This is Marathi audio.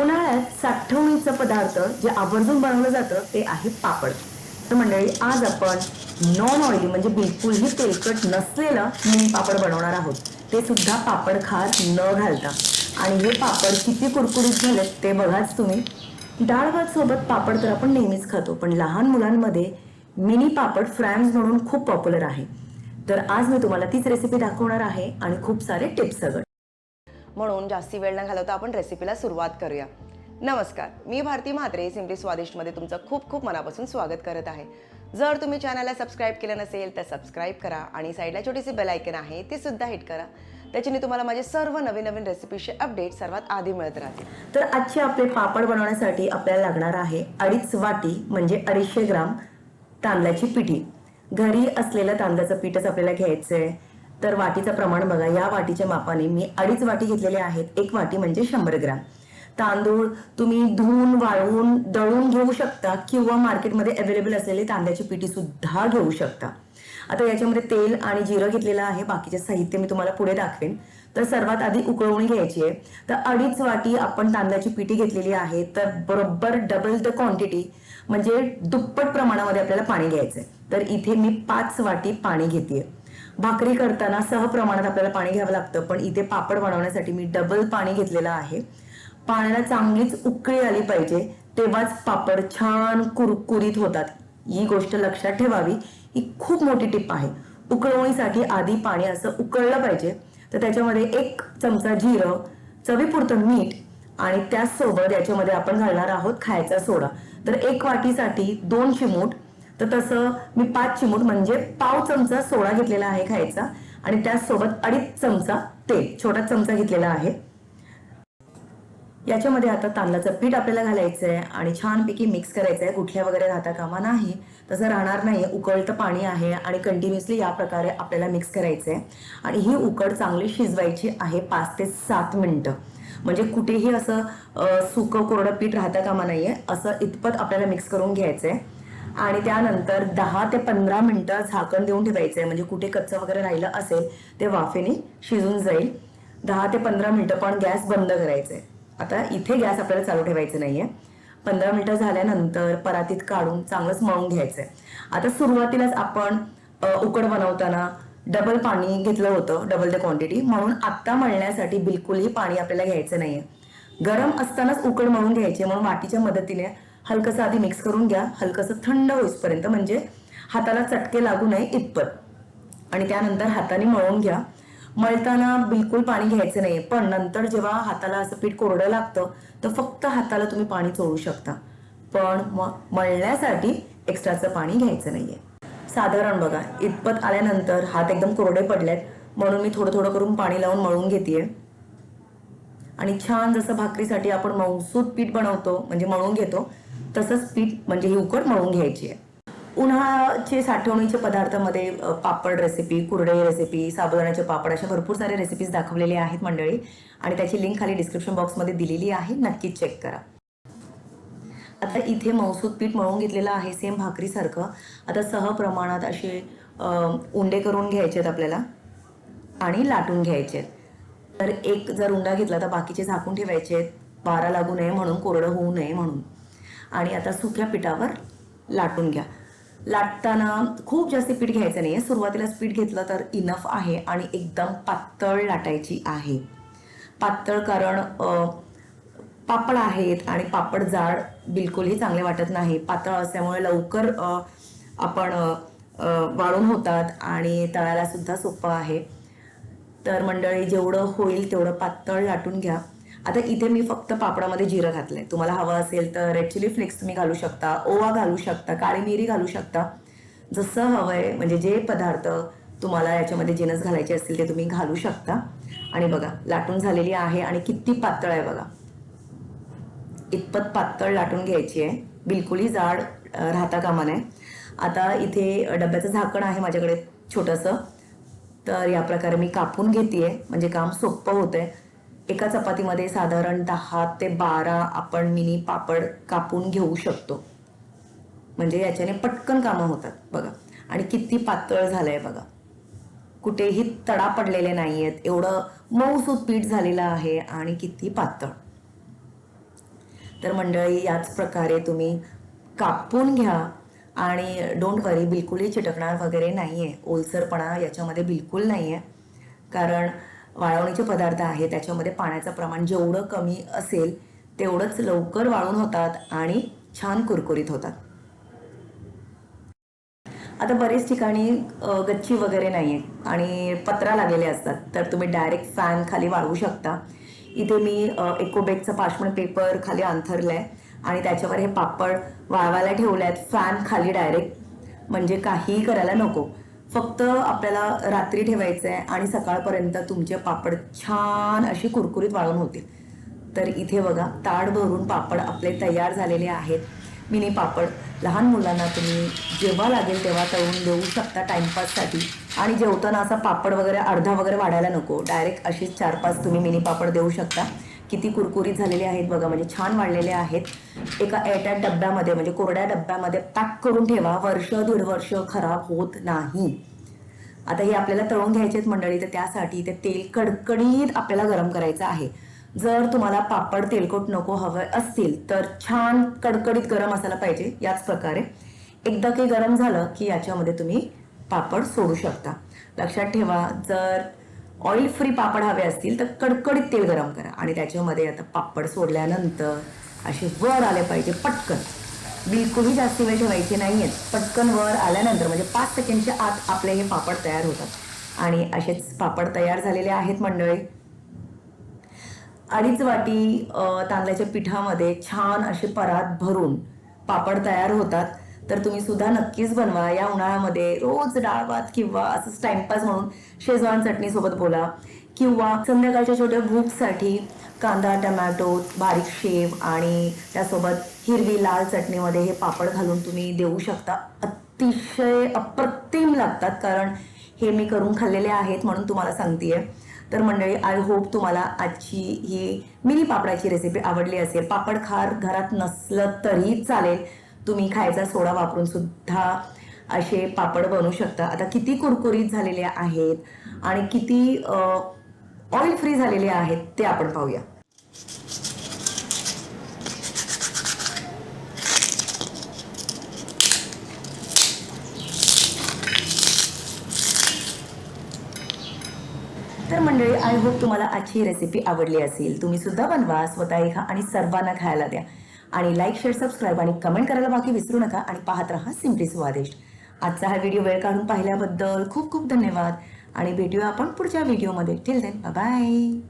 उन्हाळ्यात साठवणीचं पदार्थ जे आवर्जून बनवलं जातं ते आहे पापड. तर मंडळी आज आपण नॉन ऑइली म्हणजे बिलकुलही तेलकट नसलेलं मिनी पापड बनवणार आहोत. ते सुद्धा पापड खात न घालता. आणि हे पापड किती कुरकुरीत झालेत ते बघाच तुम्ही. डाळ भात सोबत पापड तर आपण नेहमीच खातो पण लहान मुलांमध्ये मिनी पापड फ्रॅम्स म्हणून खूप पॉप्युलर आहे. तर आज मी तुम्हाला तीच रेसिपी दाखवणार आहे आणि खूप सारे टिप्स सगळं. म्हणून जास्ती वेळ न घालवता आपण रेसिपीला सुरुवात करूया. नमस्कार मी भारती म्हात्रे सिम्पली स्वादिष्टमध्ये तुमचं खूप खूप मनापासून स्वागत करत आहे. जर तुम्ही चॅनलला सबस्क्राईब केलं नसेल तर सबस्क्राईब करा आणि साईडला छोटीशी बेलायकन आहे ते सुद्धा हिट करा. त्याच्याने तुम्हाला माझे सर्व नवीन नवीन रेसिपीचे अपडेट सर्वात आधी मिळत राहतील. तर आजचे आपले पापड बनवण्यासाठी आपल्याला लागणार आहे अडीच वाटी म्हणजे अडीचशे ग्राम तांदळाची पिठी. घरी असलेलं तांदळाचं पीठच आपल्याला घ्यायचं आहे तर वाटीचं प्रमाण बघा या वाटीच्या मापाने मी अडीच वाटी घेतलेले आहेत. एक वाटी म्हणजे शंभर ग्राम. तांदूळ तुम्ही धुवून वाळवून दळून घेऊ शकता किंवा मार्केटमध्ये अवेलेबल असलेली तांदळाची पिठी सुद्धा घेऊ शकता. आता याच्यामध्ये तेल आणि जिरं घेतलेलं आहे बाकीचे साहित्य मी तुम्हाला पुढे दाखवेन. तर सर्वात आधी उकळवणी घ्यायची आहे. तर अडीच वाटी आपण तांदळाची पिठी घेतलेली आहे. तर बरोबर डबल द क्वांटिटी म्हणजे दुप्पट प्रमाणामध्ये आपल्याला पाणी घ्यायचंय. तर इथे मी पाच वाटी पाणी घेते भाकरी करताना सह प्रमाणात आपल्याला पाणी घ्यावं लागतं. पण इथे पापड बनवण्यासाठी मी डबल पाणी घेतलेलं आहे. पाण्याला चांगलीच उकळी आली पाहिजे तेव्हाच पापड छान कुरकुरीत होतात. ही गोष्ट लक्षात ठेवावी. ही खूप मोठी टिप आहे. उकळवणीसाठी आधी पाणी असं उकळलं पाहिजे. तर त्याच्यामध्ये एक चमचा जिरं चवीपुरतं मीठ आणि त्याचसोबत याच्यामध्ये आपण घालणार आहोत खायचा सोडा. तर एक वाटीसाठी दोन चिमूट तर तसं मी पाच चिमूट म्हणजे पाव चमचा सोडा घेतलेला आहे खायचा. आणि त्याचसोबत अडीच चमचा तेल छोटा चमचा घेतलेला आहे. याच्यामध्ये आता तांदळाचं पीठ आपल्याला घालायचं आहे आणि छानपैकी मिक्स करायचं आहे गुठल्या वगैरे राहता कामा नाही. तसं राहणार नाही. उकळतं पाणी आहे आणि कंटिन्युअसली या प्रकारे आपल्याला मिक्स करायचं आहे आणि ही उकड चांगली शिजवायची आहे पाच ते सात मिनटं. म्हणजे कुठेही असं सुकं कोरडं पीठ राहता कामा नाहीये. असं इतपत आपल्याला मिक्स करून घ्यायचं आहे आणि त्यानंतर दहा ते पंधरा मिनटं झाकण देऊन ठेवायचं आहे म्हणजे कुठे कच्चं वगैरे राहिलं असेल ते वाफेने शिजून जाईल. दहा ते पंधरा मिनटं पण गॅस बंद करायचं आहे आता इथे गॅस आपल्याला चालू ठेवायचं नाहीये. पंधरा मिनिटं झाल्यानंतर परातीत काढून चांगलंच मळून घ्यायचंय. आता सुरुवातीलाच आपण उकड बनवताना डबल पाणी घेतलं होतं डबल द क्वांटिटी. म्हणून आत्ता मळण्यासाठी बिलकुलही पाणी आपल्याला घ्यायचं नाहीये. गरम असतानाच उकड मळून घ्यायची. म्हणून वाटीच्या मदतीने हलकसं आधी मिक्स करून घ्या. हलकसं थंड होईपर्यंत म्हणजे हाताला चटके लागू नये इतपत. आणि त्यानंतर हाताने मळून घ्या. मळताना बिलकुल पाणी घ्यायचं नाही पण नंतर जेव्हा हाताला असं पीठ कोरडं लागतं तर फक्त हाताला तुम्ही पाणी चोळू शकता. पण मळण्यासाठी एक्स्ट्राचं पाणी घ्यायचं नाहीये. साधारण बघा इतपत आल्यानंतर हात एकदम कोरडे पडलेत म्हणून मी थोडं थोडं करून पाणी लावून मळून घेतेय. आणि छान जसं भाकरीसाठी आपण मऊसूत पीठ बनवतो म्हणजे मळून घेतो तसंच पीठ म्हणजे ही उकड मळून घ्यायची आहे. उन्हाळ्याचे साठवणीचे पदार्थामध्ये पापड रेसिपी कुरडई रेसिपी साबुदाण्याचे पापड अशा भरपूर सारे रेसिपीज दाखवलेले आहेत मंडळी. आणि त्याची लिंक खाली डिस्क्रिप्शन बॉक्समध्ये दिलेली आहे. नक्कीच चेक करा. आता इथे मौसूद पीठ मळून घेतलेलं आहे सेम भाकरीसारखं. आता सहप्रमाणात असे उंडे करून घ्यायचे आहेत आपल्याला आणि लाटून घ्यायचे आहेत. तर एक जर उंडा घेतला तर बाकीचे झाकून ठेवायचे आहेत. वारा लागू नये म्हणून कोरडं होऊ नये म्हणून. आणि आता सुक्या पिठावर लाटून घ्या. लाटताना खूप जास्त पीठ घ्यायचं नाही आहे सुरुवातीलाच पीठ घेतलं तर इनफ आहे आणि एकदम पातळ लाटायची आहे. पातळ कारण पापड आहेत आणि पापड जाड बिलकुलही चांगले वाटत नाही. पातळ असल्यामुळे लवकर आपण वाळून होतात आणि तळायला सुद्धा सोपं आहे. तर मंडळी जेवढं होईल तेवढं पातळ लाटून घ्या. आता इथे मी फक्त पापडामध्ये जिरं घातलंय. तुम्हाला हवं असेल तर रेड चिली फ्लेक्स तुम्ही घालू शकता ओवा घालू शकता काळी मिरी घालू शकता. जसं हवंय म्हणजे जे पदार्थ तुम्हाला याच्यामध्ये जिनस घालायचे असतील ते तुम्ही घालू शकता. आणि बघा लाटून झालेली आहे आणि किती पातळ आहे बघा. इतपत पातळ लाटून घ्यायची आहे. बिलकुलही जाड राहता कामा नये. आता इथे डब्याचं झाकण आहे माझ्याकडे छोटंसं. तर या प्रकारे मी कापून घेतेय. म्हणजे काम सोपं होतंय. एका चपातीमध्ये साधारण दहा ते बारा आपण मिनी पापड कापून घेऊ शकतो. म्हणजे याच्याने पटकन कामं होतात बघा. आणि किती पातळ झालंय बघा. कुठेही तडा पडलेले नाहीयेत. एवढं मऊसूत पीठ झालेलं आहे आणि किती पातळ. तर मंडळी याच प्रकारे तुम्ही कापून घ्या आणि डोंट वरी बिलकुलही चिटकणार वगैरे नाही आहे ओलसरपणा याच्यामध्ये बिलकुल नाही आहे कारण वाळवणीचे पदार्थ आहे त्याच्यामध्ये पाण्याचं प्रमाण जेवढं कमी असेल तेवढंच लवकर वाळून होतात आणि छान कुरकुरीत होतात. आता बरेच ठिकाणी गच्ची वगैरे नाही आहे आणि पत्रा लागलेले असतात तर तुम्ही डायरेक्ट फॅन खाली वाळवू शकता. इथे मी अ, एकोबेकचं पार्चमेंट पेपर खाली अंथरलं आहे आणि त्याच्यावर हे पापड वाळवायला ठेवले आहेत फॅन खाली डायरेक्ट. म्हणजे काहीही करायला नको. फक्त आपल्याला रात्री ठेवायचं आहे आणि सकाळपर्यंत तुमचे पापड छान असे कुरकुरीत वाळून होतील. तर इथे बघा ताड भरून पापड आपले तयार झालेले आहेत. मिनी पापड. लहान मुलांना तुम्ही जेव्हा लागेल तेव्हा तळून देऊ शकता टाइमपाससाठी. आणि जेवताना असा पापड वगैरे अर्धा वगैरे वाढायला नको. डायरेक्ट असेच चार पाच तुम्ही मिनी पापड देऊ शकता. किती कुरकुरीत झालेले आहेत बघा म्हणजे छान वाढलेले आहेत. एका एअरटाईट डब्यामध्ये म्हणजे कोरड्या डब्यामध्ये पॅक करून ठेवा. वर्ष दीड वर्ष खराब होत नाही. आता हे आपल्याला तळून घ्यायचे आहेत मंडळी तर त्यासाठी ते तेल कडकडीत आपल्याला गरम करायचं आहे. जर तुम्हाला पापड तेलकट नको हवं असतील तर छान कडकडीत गरम असायला पाहिजे याच प्रकारे. एकदा काही गरम झालं की याच्यामध्ये तुम्ही पापड सोडू शकता. लक्षात ठेवा जर ऑइल फ्री पापड हवे असतील तर कडकडीत तेल गरम करा. आणि त्याच्यामध्ये आता पापड सोडल्यानंतर असे वर आले पाहिजे पटकन. बिलकुलही जास्त वेळ ठेवायचे नाही आहेत पटकन वर आल्यानंतर म्हणजे पाच सेकंडच्या आत आपले हे पापड तयार होतात. आणि असेच पापड तयार झालेले आहेत मंडळी. अडीच वाटी तांदळाच्या पिठामध्ये छान असे परात भरून पापड तयार होतात. तर तुम्ही सुद्धा नक्कीच बनवा. या उन्हाळ्यामध्ये रोज डाळ भात किंवा असंच टाइमपास म्हणून शेजवान चटणी सोबत बोला. किंवा संध्याकाळच्या छोट्या भूकसाठी कांदा टमॅटो बारीक शेव आणि त्यासोबत हिरवी लाल चटणीमध्ये हे पापड घालून तुम्ही देऊ शकता. अतिशय अप्रतिम लागतात कारण हे मी करून खाल्लेले आहेत म्हणून तुम्हाला सांगतेय. तर मंडळी आय होप तुम्हाला आजची ही मिनी पापडाची रेसिपी आवडली असेल. पापड खार घरात नसलं तरी चालेल. तुम्ही खायचा सोडा वापरून सुद्धा असे पापड बनवू शकता. आता किती कुरकुरीत झालेले आहेत आणि किती ऑइल फ्री झालेले आहेत ते आपण पाहूया. तर मंडळी आय होप तुम्हाला आजची रेसिपी आवडली असेल. तुम्ही सुद्धा बनवा स्वतः खा आणि सर्वांना खायला द्या. आणि लाईक शेअर सबस्क्राईब आणि कमेंट करायला बाकी विसरू नका आणि पाहत राहा सिम्पली स्वादिष्ट आजचा हा व्हिडिओ वेळ काढून पाहिल्याबद्दल खूप खूप धन्यवाद. आणि भेटूया आपण पुढच्या व्हिडिओमध्ये टिल देन बाय